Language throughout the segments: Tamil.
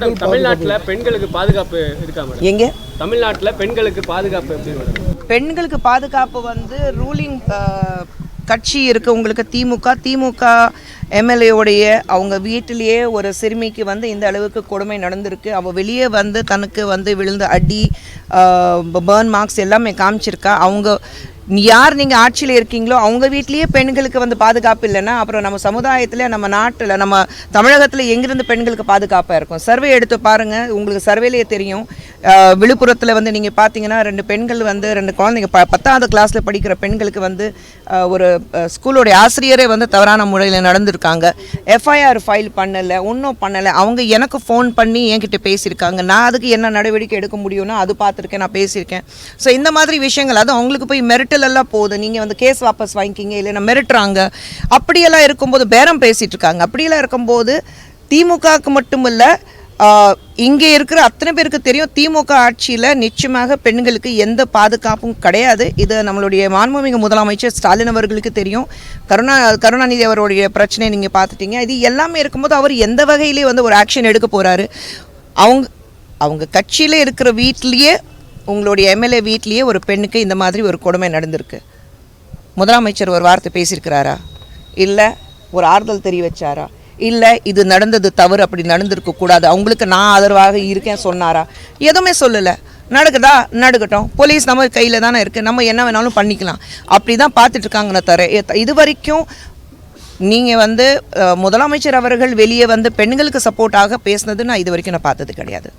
தமிழ்நாட்டுல பெண்களுக்கு பாதுகாப்பு இருக்கா மேடம்? எங்கே? தமிழ்நாட்டுல பெண்களுக்கு பாதுகாப்பு எப்படி மேடம்? பெண்களுக்கு பாதுகாப்பு வந்து ரூலிங் கட்சி இருக்கு. உங்களுக்கு திமுக திமுக எம்எல்ஏவுடைய அவங்க வீட்டிலேயே ஒரு சிறுமிக்கு வந்து இந்த அளவுக்கு கொடுமை நடந்திருக்கு. அவள் வெளியே வந்து தனக்கு வந்து விழுந்த அடி பேர்ன் மார்க்ஸ் எல்லாமே காமிச்சிருக்கா. அவங்க யார் நீங்கள் ஆட்சியில் இருக்கீங்களோ அவங்க வீட்லேயே பெண்களுக்கு வந்து பாதுகாப்பு இல்லைன்னா அப்புறம் நம்ம சமுதாயத்தில் நம்ம நாட்டில் நம்ம தமிழகத்தில் எங்கிருந்து பெண்களுக்கு பாதுகாப்பாக இருக்கும்? சர்வே எடுத்து பாருங்கள் உங்களுக்கு சர்வேலேயே தெரியும். விழுப்புரத்தில் வந்து நீங்கள் பார்த்தீங்கன்னா ரெண்டு பெண்கள் வந்து ரெண்டு குழந்தைங்க ப பத்தாவது கிளாஸில் படிக்கிற பெண்களுக்கு வந்து ஒரு ஸ்கூலோடைய ஆசிரியரே வந்து தவறான முறையில் நடந்திருக்காங்க. எஃப்ஐஆர் ஃபைல் பண்ணலை ஒன்றும் பண்ணலை. அவங்க எனக்கு ஃபோன் பண்ணி என்கிட்ட பேசியிருக்காங்க. நான் அதுக்கு என்ன நடவடிக்கை எடுக்க முடியும்னா அது பார்த்துருக்கேன் நான் பேசியிருக்கேன். ஸோ இந்த மாதிரி விஷயங்கள் அது அவங்களுக்கு போய் மிரட்டல் போகுது. நீங்கள் வந்து கேஸ் வாபஸ் வாங்கிக்கிங்க இல்லைன்னா மிரட்டுறாங்க. அப்படியெல்லாம் இருக்கும்போது பேரம் பேசிகிட்ருக்காங்க இருக்காங்க. அப்படியெல்லாம் இருக்கும்போது திமுகவுக்கு மட்டும் இல்லை இங்கே இருக்கிற அத்தனை பேருக்கு தெரியும் திமுக ஆட்சியில் நிச்சயமாக பெண்களுக்கு எந்த பாதுகாப்பும் கிடையாது. இது நம்மளுடைய மாண்புமிகு முதலமைச்சர் ஸ்டாலின் அவர்களுக்கு தெரியும். கருணா கருணாநிதி அவருடைய பிரச்சனை நீங்கள் பார்த்துட்டீங்க. இது எல்லாமே இருக்கும்போது அவர் எந்த வகையிலே வந்து ஒரு ஆக்ஷன் எடுக்க போகிறாரு அவங்க அவங்க கட்சியில் இருக்கிற வீட்லேயே உங்களுடைய எம்எல்ஏ வீட்லேயே ஒரு பெண்ணுக்கு இந்த மாதிரி ஒரு கொடுமை நடந்திருக்கு. முதலமைச்சர் ஒரு வார்த்தை பேசியிருக்கிறாரா? இல்லை ஒரு ஆறுதல் தெரிய வச்சாரா? இல்லை இது நடந்தது தவறு அப்படி நடந்திருக்க கூடாது. அவங்களுக்கு நான் ஆதரவாக இருக்கேன் சொன்னாரா? எதுவுமே சொல்லலை. நடக்குதா? நடக்கட்டும். போலீஸ் நம்ம கையில் தானே இருக்குது நம்ம என்ன வேணாலும் பண்ணிக்கலாம். அப்படி தான் பார்த்துட்டு தர இது வரைக்கும் நீங்கள் வந்து முதலமைச்சர் அவர்கள் வெளியே வந்து பெண்களுக்கு சப்போர்ட்டாக பேசுனது நான் இது வரைக்கும் நான் பார்த்தது கிடையாது.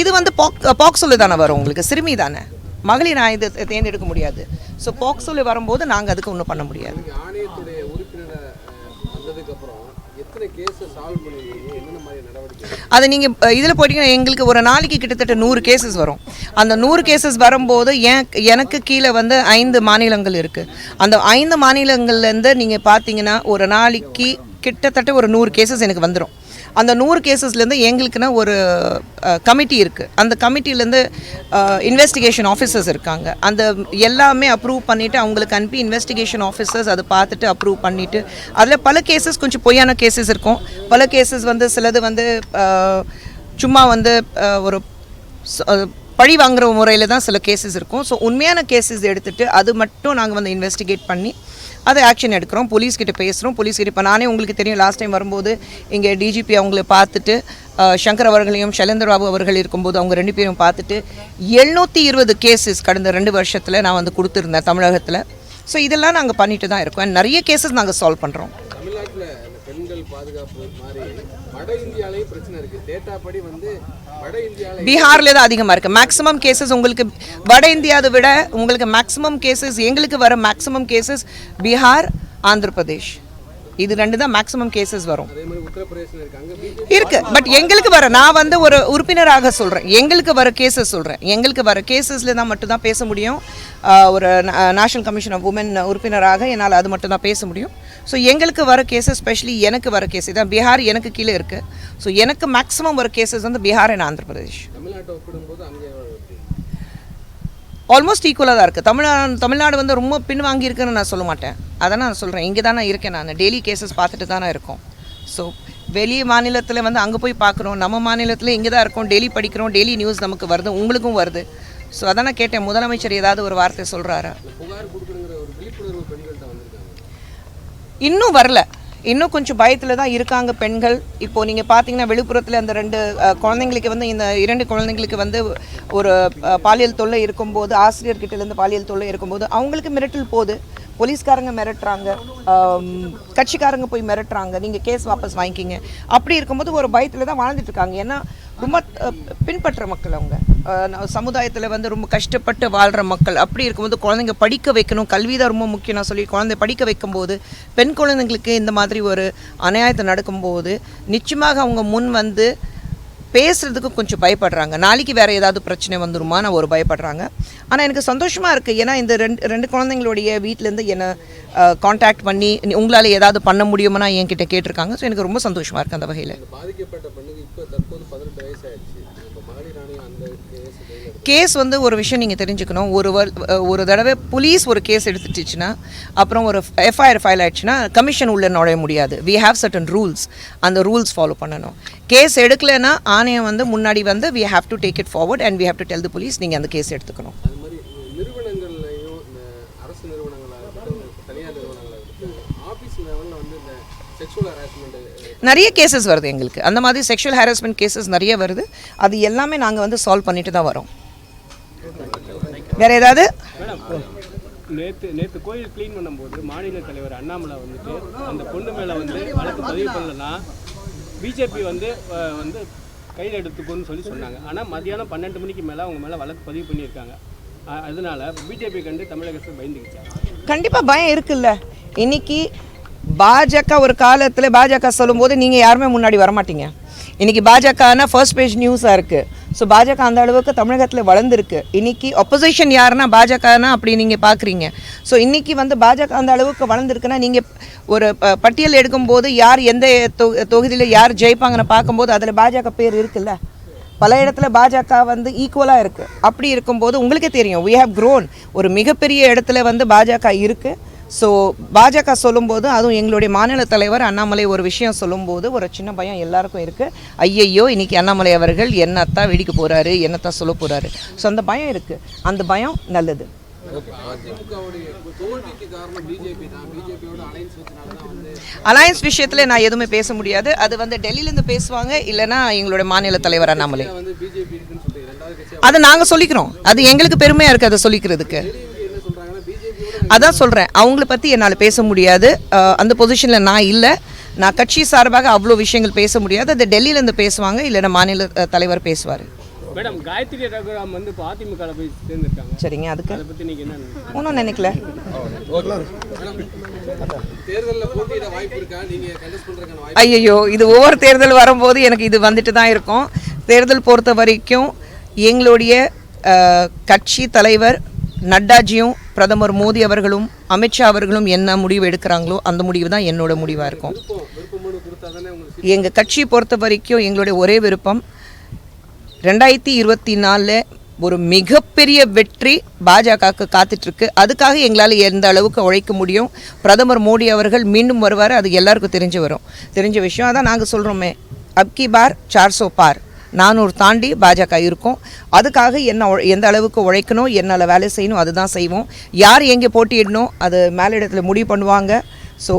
இது வந்து பாக் பாக்ஸோல தானே வரும் உங்களுக்கு? சிறுமி தானே? மகளிர் இது தேர்ந்தெடுக்க முடியாது. ஸோ பாக்ஸோல வரும்போது நாங்கள் அதுக்கு ஒன்றும் பண்ண முடியாது. அது நீங்கள் இதில் போயிட்டீங்கன்னா எங்களுக்கு ஒரு நாளைக்கு கிட்டத்தட்ட நூறு கேசஸ் வரும். அந்த நூறு கேசஸ் வரும்போது என் எனக்கு கீழே வந்து ஐந்து மாநிலங்கள் இருக்குது அந்த ஐந்து மாநிலங்கள்லேருந்து நீங்கள் பார்த்தீங்கன்னா ஒரு நாளைக்கு கிட்டத்தட்ட ஒரு நூறு கேசஸ் எனக்கு வந்துடும் அந்த நூறு கேசஸ்லேருந்து எங்களுக்குன்னா ஒரு கமிட்டி இருக்குது அந்த கமிட்டிலேருந்து இன்வெஸ்டிகேஷன் ஆஃபீஸர்ஸ் இருக்காங்க. அந்த எல்லாமே அப்ரூவ் பண்ணிவிட்டு அவங்களுக்கு அனுப்பி இன்வெஸ்டிகேஷன் ஆஃபீஸர்ஸ் அதை பார்த்துட்டு அப்ரூவ் பண்ணிவிட்டு அதில் பல கேசஸ் கொஞ்சம் பொய்யான கேசஸ் இருக்கும். பல கேசஸ் வந்து சிலது வந்து சும்மா வந்து ஒரு பழி வாங்குகிற முறையில் தான் சில கேசஸ் இருக்கும். ஸோ உண்மையான கேசஸ் எடுத்துகிட்டு அது மட்டும் நாங்கள் வந்து இன்வெஸ்டிகேட் பண்ணி அதை ஆக்ஷன் எடுக்கிறோம். போலீஸ்கிட்ட பேசுகிறோம் போலீஸ்கிட்ட இப்போ நானே உங்களுக்கு தெரியும் லாஸ்ட் டைம் வரும்போது இங்கே டிஜிபி அவங்கள பார்த்துட்டு சங்கர் அவர்களையும் ஷைலேந்திர பாபு அவர்கள் இருக்கும்போது அவங்க ரெண்டு பேரும் பார்த்துட்டு எழுநூற்றி இருபது கேசஸ் கடந்த ரெண்டு வருஷத்தில் நான் வந்து கொடுத்துருந்தேன் தமிழகத்தில். ஸோ இதெல்லாம் நாங்கள் பண்ணிட்டு தான் இருக்கோம். நிறைய கேசஸ் நாங்கள் சால்வ் பண்ணுறோம் பெண்கள் பாதுகாப்பு மாதிரி வட இந்தியாலையும் பிரச்சனை இருக்கு. டேட்டா படி வந்து வட இந்தியால பீகார்ல தான் அதிகமாக இருக்குது மேக்ஸிமம் கேசஸ் உங்களுக்கு வட இந்தியாவை விட உங்களுக்கு மேக்ஸிமம் கேசஸ் எங்களுக்கு வர மேக்ஸிமம் கேசஸ் பீகார் ஆந்திர பிரதேஷ். இது ரெண்டு தான் மேக்ஸிமம் கேசஸ் வரும். இருக்கு. இருக்கு. பட் எங்களுக்கு வர நான் வந்து ஒரு உறுப்பினராக சொல்கிறேன் எங்களுக்கு வர கேசஸ் சொல்கிறேன் எங்களுக்கு வர கேசஸில் தான் மட்டும் தான் பேச முடியும். ஒரு நேஷனல் கமிஷன் ஆஃப் உமன் உறுப்பினராக என்னால் அது மட்டும் தான் பேச முடியும். ஸோ எங்களுக்கு வர கேசஸ் ஸ்பெஷலி எனக்கு வர கேஸ் இதான் பீகார் எனக்கு கீழே இருக்குது ஸோ எனக்கு மேக்ஸிமம் வர கேசஸ் வந்து பீகார் அண்ட் ஆந்திர பிரதேஷ்? ஆல்மோஸ்ட் ஈக்குவலாக தான் இருக்குது தமிழ்நாடு தமிழ்நாடு வந்து ரொம்ப பின்வாங்கி இருக்குன்னு நான் சொல்ல மாட்டேன். அதை நான் சொல்கிறேன் இங்கே தானே இருக்கேன் நான். டெய்லி கேசஸ் பார்த்துட்டு தானே இருக்கோம். ஸோ வெளி மாநிலத்தில் வந்து அங்கே போய் பார்க்குறோம். நம்ம மாநிலத்தில் இங்கே தான் இருக்கோம். டெய்லி படிக்கிறோம். டெய்லி நியூஸ் நமக்கு வருது. உங்களுக்கும் வருது. ஸோ அதான் நான் கேட்டேன். முதலமைச்சர் ஏதாவது ஒரு வார்த்தை சொல்கிறாரா இந்த புகார் கொடுக்கணுங்கிற ஒரு விழிப்புணர்வு பெண்கள்கிட்ட வந்திருக்காங்க இன்னும் வரல. இன்னும் கொஞ்சம் பயத்தில் தான் இருக்காங்க பெண்கள். இப்போ நீங்கள் பார்த்தீங்கன்னா விழுப்புரத்தில் அந்த ரெண்டு குழந்தைங்களுக்கு வந்து இந்த இரண்டு குழந்தைங்களுக்கு வந்து ஒரு பாலியல் தொல்லை இருக்கும்போது ஆசிரியர்கிட்டேருந்து பாலியல் தொல்லை இருக்கும்போது அவங்களுக்கு மிரட்டல் போகுது போலீஸ்காரங்க மிரட்டுறாங்க கட்சிக்காரங்க போய் மிரட்டுறாங்க நீங்கள் கேஸ் வாபஸ் வாங்கிக்கிங்க. அப்படி இருக்கும்போது ஒரு பயத்தில் தான் வாழ்ந்துட்டுருக்காங்க ஏன்னா ரொம்ப பின்பற்ற மக்கள் அவங்க. சமுதாயத்தில் வந்து ரொம்ப கஷ்டப்பட்டு வாழ்கிற மக்கள். அப்படி இருக்கும்போது குழந்தைங்க படிக்க வைக்கணும். கல்வி தான் ரொம்ப முக்கியம். நான் சொல்லி குழந்தை படிக்க வைக்கும்போது பெண் குழந்தைங்களுக்கு இந்த மாதிரி ஒரு அநியாயத்தை நடக்கும்போது நிச்சயமாக அவங்க முன் வந்து பேசுகிறதுக்கு கொஞ்சம் பயப்படுறாங்க. நாளைக்கு வேறு ஏதாவது பிரச்சனை வந்துருமா? நான் ஒரு பயப்படுறாங்க. ஆனால் எனக்கு சந்தோஷமாக இருக்குது ஏன்னா இந்த ரெண்டு ரெண்டு குழந்தைங்களுடைய வீட்டிலேருந்து என்னை காண்டாக்ட் பண்ணி உங்களால் ஏதாவது பண்ண முடியுமானா என்கிட்ட கேட்டிருக்காங்க. ஸோ எனக்கு ரொம்ப சந்தோஷமாக இருக்குது அந்த வகையில். பாதிக்கப்பட்ட பெண்ணுக்கு இப்போ தற்போது பதினெட்டு வயசாகிடுச்சு ஆயிடுச்சு இப்போ மகளிர் ஆணையம் அந்த இந்த கேஸ் வந்து ஒரு விஷயம் நீங்கள் தெரிஞ்சுக்கணும். ஒரு ஒரு தடவை போலீஸ் ஒரு கேஸ் எடுத்துட்டுச்சுன்னா அப்புறம் ஒரு எஃப்ஐஆர் ஃபைல் ஆயிடுச்சுன்னா கமிஷன் உள்ள நுழைய முடியாது. வி ஹேவ் சர்டன் ரூல்ஸ் அந்த ரூல்ஸ் ஃபாலோ பண்ணணும். கேஸ் எடுக்கலைன்னா ஆணையம் வந்து முன்னாடி வந்து we have to take it forward and we have to tell the police நீங்கள் அந்த கேஸ் எடுத்துக்கணும். நிறைய கேசஸ் வருது எங்களுக்கு. அந்த மாதிரி செக்ஷுவல் ஹாரஸ்மெண்ட் கேசஸ் நிறைய வருது. அது எல்லாமே நாங்கள் வந்து சால்வ் பண்ணிட்டு தான் வரோம். வேற ஏதாவது? நேற்று நேற்று கோயில் க்ளீன் பண்ணும்போது மாநில தலைவர் அண்ணாமலை வந்துட்டு அந்த பொண்ணு மேலே வந்து வழக்கு பதிவு பண்ணலன்னா பிஜேபி வந்து வந்து கையில் எடுத்துக்கோன்னு சொல்லி சொன்னாங்க. ஆனால் மதியானம் பன்னெண்டு மணிக்கு மேலே அவங்க மேலே வழக்கு பதிவு பண்ணியிருக்காங்க. அதனால பிஜேபி கண்டு தமிழக அரசு பயந்துக்கிச்சாங்க கண்டிப்பாக பயம் இருக்குல்ல. இன்னைக்கு பாஜக ஒரு காலத்தில் பாஜக சொல்லும்போது நீங்கள் யாருமே முன்னாடி வரமாட்டீங்க. இன்னைக்கு பாஜகனா ஃபர்ஸ்ட் பேஜ் நியூஸாக இருக்குது ஸோ பாஜக அந்த அளவுக்கு தமிழகத்தில் வளர்ந்துருக்கு. இன்னைக்கு ஒப்போசிஷன் யாருன்னா பாஜகனா அப்படி நீங்கள் பார்க்குறீங்க ஸோ இன்றைக்கி வந்து பாஜக அந்த அளவுக்கு வளர்ந்துருக்குன்னா நீங்கள் ஒரு ப- பட்டியல் எடுக்கும்போது யார் எந்த தொ தொகுதியில் யார் ஜெயிப்பாங்கன்னு பார்க்கும்போது அதில் பாஜக பேர் இருக்குல்ல? பல இடத்துல பாஜக வந்து ஈக்குவலாக இருக்குது அப்படி இருக்கும்போது உங்களுக்கே தெரியும். வி ஹவ் க்ரோன் ஒரு மிகப்பெரிய இடத்துல வந்து பாஜக இருக்குது ஸோ பாஜக சொல்லும்போது அதுவும் எங்களுடைய மாநில தலைவர் அண்ணாமலை ஒரு விஷயம் சொல்லும்போது ஒரு சின்ன பயம் எல்லாருக்கும் இருக்குது ஐயையோ இன்னைக்கு அண்ணாமலை அவர்கள் என்னத்தான் வெடிக்க போகிறாரு என்னத்தான் சொல்ல போகிறாரு ஸோ அந்த பயம் இருக்குது அந்த பயம் நல்லது. அலையன்ஸ் விஷயத்தில் நான் எதுவுமே பேச முடியாது. அது வந்து டெல்லியிலேருந்து பேசுவாங்க இல்லைன்னா எங்களுடைய மாநில தலைவர் அண்ணாமலை. அதை நாங்கள் சொல்லிக்கிறோம். அது எங்களுக்கு பெருமையாக இருக்குது அதை சொல்லிக்கிறதுக்கு. அதான் சொல்கிறேன் அவங்கள பற்றி என்னால் பேச முடியாது. அந்த பொசிஷனில் நான் இல்லை. நான் கட்சி சார்பாக அவ்வளோ விஷயங்கள் பேச முடியாது. அது டெல்லியிலேருந்து பேசுவாங்க இல்லைன்னா மாநில தலைவர் பேசுவார். மேடம் காயத்ரி ரகுராம் வந்து இப்போ அதிமுகவில் போய் சேர்ந்துருக்காங்க. சரிங்க அதுக்கு? அதை பற்றி நீங்கள் என்ன நினைக்கிறீங்க? ஒன்றும் நினைக்கல. தேர்தலில் போட்டியிட வாய்ப்பு இருக்கா? நீங்க கண்டஸ்ட் பண்றதுக்கான வாய்ப்பு ஐயையோ இது ஒவ்வொரு தேர்தல் வரும்போது எனக்கு இது வந்துட்டு தான் இருக்கும். தேர்தல் பொறுத்த வரைக்கும் எங்களுடைய கட்சி தலைவர் நட்டாஜியும் பிரதமர் மோடி அவர்களும் அமித்ஷா அவர்களும் என்ன முடிவு எடுக்கிறாங்களோ அந்த முடிவு தான் என்னோட முடிவாக இருக்கும். எங்கள் கட்சியை பொறுத்த வரைக்கும் எங்களுடைய ஒரே விருப்பம் ரெண்டாயிரத்தி இருபத்தி நாலில் ஒரு மிகப்பெரிய வெற்றி பாஜகவுக்கு காத்துட்ருக்கு. அதுக்காக எங்களால் எந்த அளவுக்கு உழைக்க முடியும்? பிரதமர் மோடி அவர்கள் மீண்டும் வருவார் அது எல்லாருக்கும் தெரிஞ்சு வரும். தெரிஞ்ச விஷயம் அதான் நாங்கள் சொல்கிறோமே அப்கி பார் சார்சோ பார். நானூறு தாண்டி பாஜக இருக்கும். அதுக்காக என்ன எந்த அளவுக்கு உழைக்கணும் என்னால் வேலை செய்யணும் அதுதான் செய்வோம். யார் எங்கே போட்டியிடணும் அது மேலிடத்தில் முடிவு பண்ணுவாங்க. ஸோ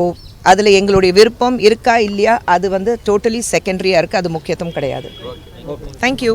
அதில் எங்களுடைய விருப்பம் இருக்கா இல்லையா அது வந்து டோட்டலி செகண்டரியாக இருக்குது அது முக்கியத்துவம் கிடையாது. தேங்க்யூ